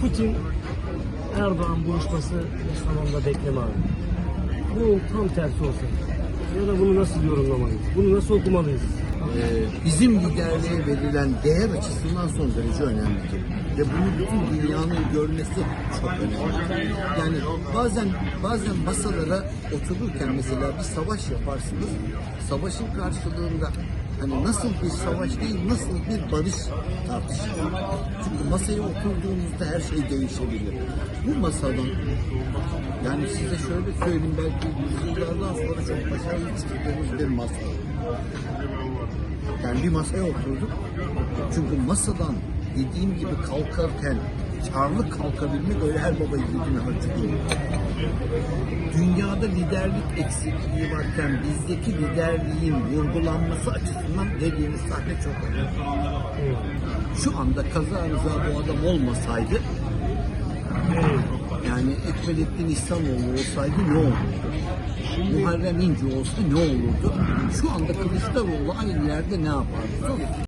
Putin Erdoğan buluşması salonda bekleme abi. Bu tam tersi olsa ya da bunu nasıl yorumlamalıyız? Bunu nasıl okumalıyız? Ee, bizim liderliğe verilen değer açısından son derece önemlidir. Ve bunu bütün dünyanın görmesi çok önemli. Yani bazen bazen masalara otururken mesela bir savaş yaparsınız. Savaşın karşılığında hani nasıl bir savaş değil nasıl bir barış tartışılır. Çünkü masaya oturduğunuzda her şey değişebilir. Bu masadan yani size şöyle söyleyeyim belki yüzyıllardan sonra çok başarılı çıktığımız bir masa. Yani bir masaya oturduk. Çünkü masadan dediğim gibi kalkarken karlı kalkabilmek öyle her baba yiğidine harcı değil. Dünyada liderlik eksikliği varken bizdeki liderliğin vurgulanması açısından dediğimiz sahne çok önemli. Şu anda kazanıza bu adam olmasaydı yani Ekmelettin İhsanoğlu olsaydı ne olurdu? Muharrem İnce olsa ne olurdu? Şu anda Kılıçdaroğlu aynı yerde ne yapardı?